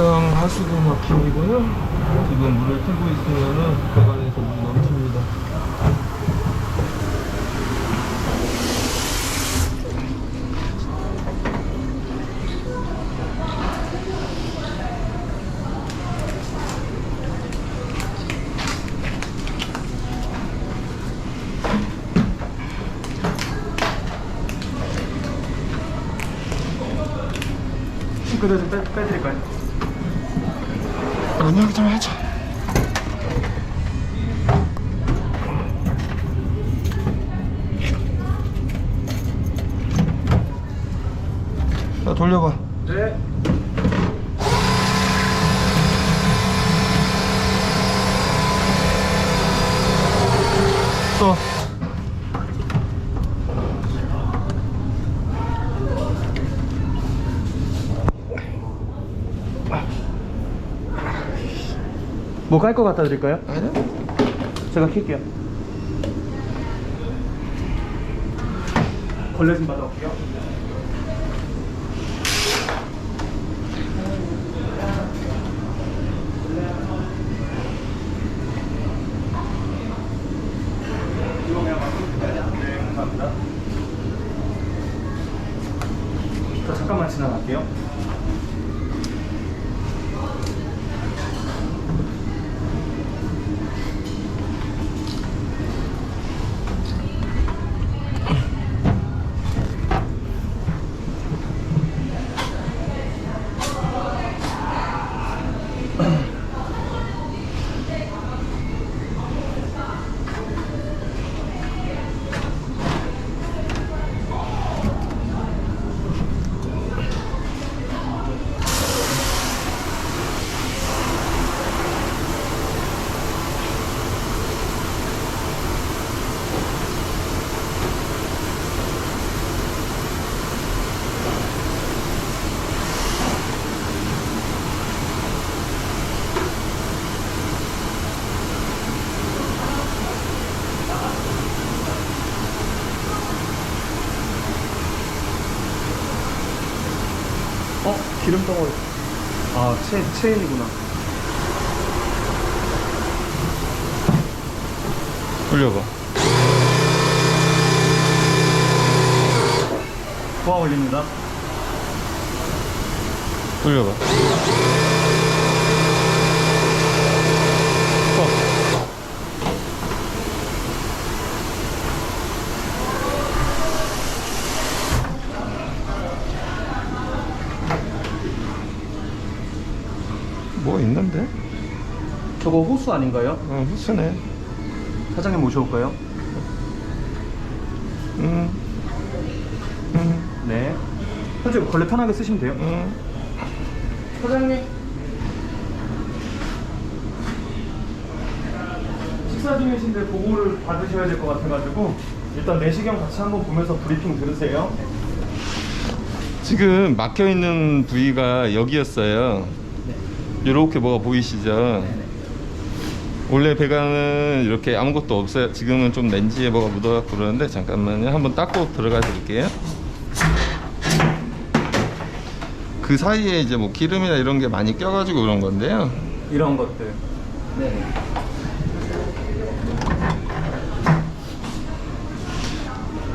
옥상 하수구 막힘이고요. 지금 물을 틀고 있으면은 배관에서 물이 넘칩니다. 빼, 빼드릴까요? 연락 좀 하자. 자, 돌려봐. 네. 뭐 깔 거 갖다 드릴까요? 아니야? 제가 킬게요. 걸레 좀 받아올게요. 잠깐만 지나갈게요. 어? 기름 덩어리. 아, 체, 체인이구나. 돌려봐. 부하 올립니다. 돌려봐. 어. 뭐 있는데? 저거 호수 아닌가요? 어, 후수네. 사장님 모셔올까요? 응, 응, 네. 현재 걸레 편하게 쓰시면 돼요. 응. 사장님. 식사 중이신데 보고를 받으셔야 될 것 같아가지고 일단 내시경 같이 한번 보면서 브리핑 들으세요. 지금 막혀 있는 부위가 여기였어요. 네. 이렇게 뭐가 보이시죠? 원래 배관은 이렇게 아무것도 없어요. 지금은 좀 렌즈에 뭐가 묻어갖고 그러는데 잠깐만요. 한번 닦고 들어가 드릴게요. 그 사이에 이제 뭐 기름이나 이런 게 많이 껴가지고 그런 건데요. 이런 것들. 네.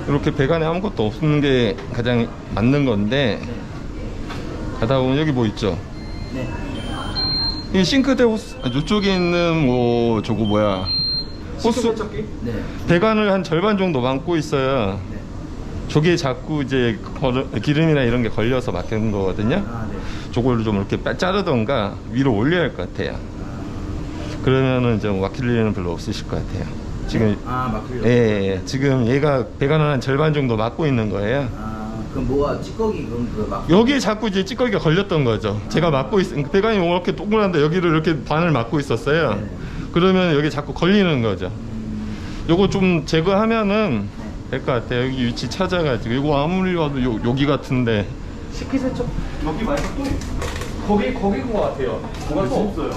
이렇게 배관에 아무것도 없는 게 가장 맞는 건데 가다 보면 여기 뭐 있죠? 네. 이 싱크대 호스 아, 이쪽에 있는 뭐 저거 뭐야 호스? 네. 배관을 한 절반 정도 막고 있어요. 네. 저게 자꾸 이제 걸- 기름이나 이런 게 걸려서 막히는 거거든요. 아, 네. 저걸 좀 이렇게 빼- 자르던가 위로 올려야 할 것 같아요. 그러면은 좀 막힐 일은 별로 없으실 것 같아요. 지금 아 막히려. 예, 예, 예. 지금 얘가 배관을 한 절반 정도 막고 있는 거예요. 아 그럼 뭐가 찌꺼기 그런 거막 여기에 자꾸 이제 찌꺼기가 걸렸던 거죠. 제가 막고 있, 배관이 이렇게 동그란데 여기를 이렇게 반을 막고 있었어요. 네. 그러면 여기 자꾸 걸리는 거죠. 요거 좀 제거하면은 될 것 같아요. 여기 위치 찾아가지고 이거 아무리 봐도 요, 여기 같은데 식기세 척 여기 말고 또 거기 거기인 것 같아요. 뭐가 또 없어요.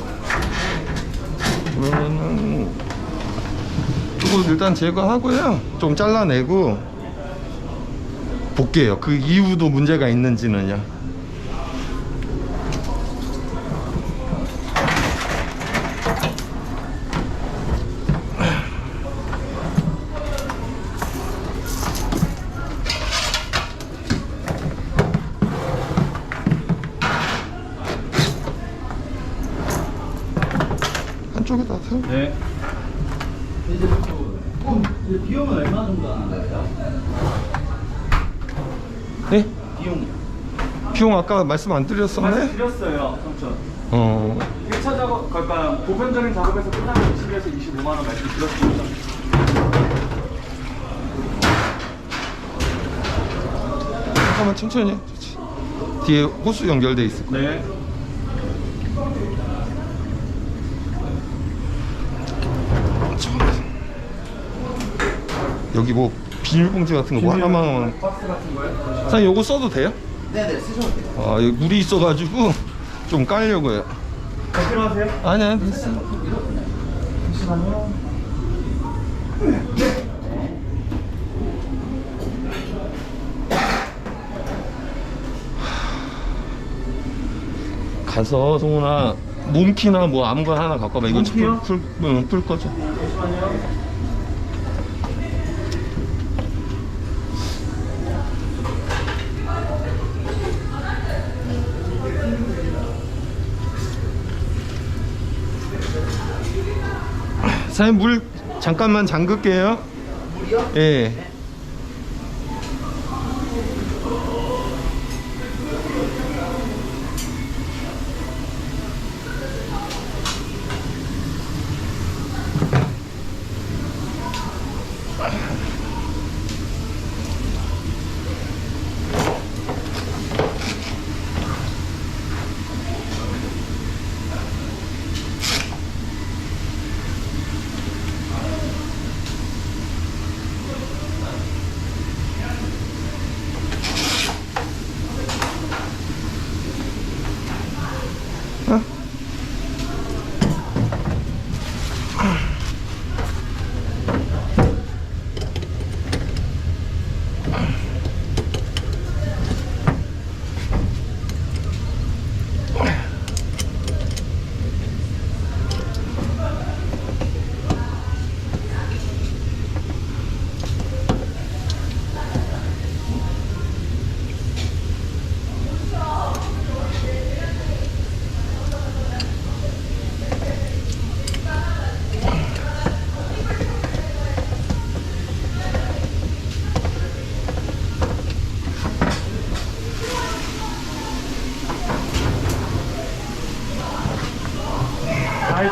그러면은 이거 일단 제거하고요. 좀 잘라내고 볼게요 그 이후도 문제가 있는지는요. 한쪽에다 세요. 네. 어, 이제 비용은 얼마 정도 나가요? 네? 비용. 비용 아까 말씀 안 드렸었네? 말씀드렸어요, 삼촌. 어. 1차 작업, 그러니까 보편적인 작업에서 끝나면 20에서 25만 원 말씀드렸습니다. 잠깐만 천천히 해. 뒤에 호수 연결돼 있을 거야. 네. 여기 뭐 비닐봉지 같은 거 뭐 하나만. 박스 같은 거요? 사장님 요거 써도 돼요? 네네 쓰셔도 돼요. 아 여기 물이 있어가지고 좀 깔려고요. 더 필요하세요? 아니야 됐어. 잠시만요. 가서 송훈아 몸키나 뭐 아무거나 하나 갖고 와봐. 이거 몸키요? 풀, 풀, 응, 풀 거죠. 잠시만요. 사장님 물 잠깐만 잠글게요. 물이요? 예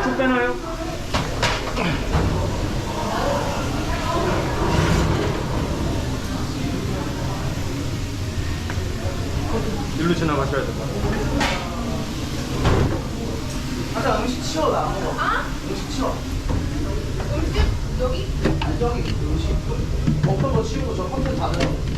쭉 빼나요? 일로 지나가셔야 될 것 같아요. 아까 음식 치워 나. 아? 음식 치워. 음식 여기? 아니 저기 음식. 먹던 거 치우고 저 컴퓨터 닫으라고.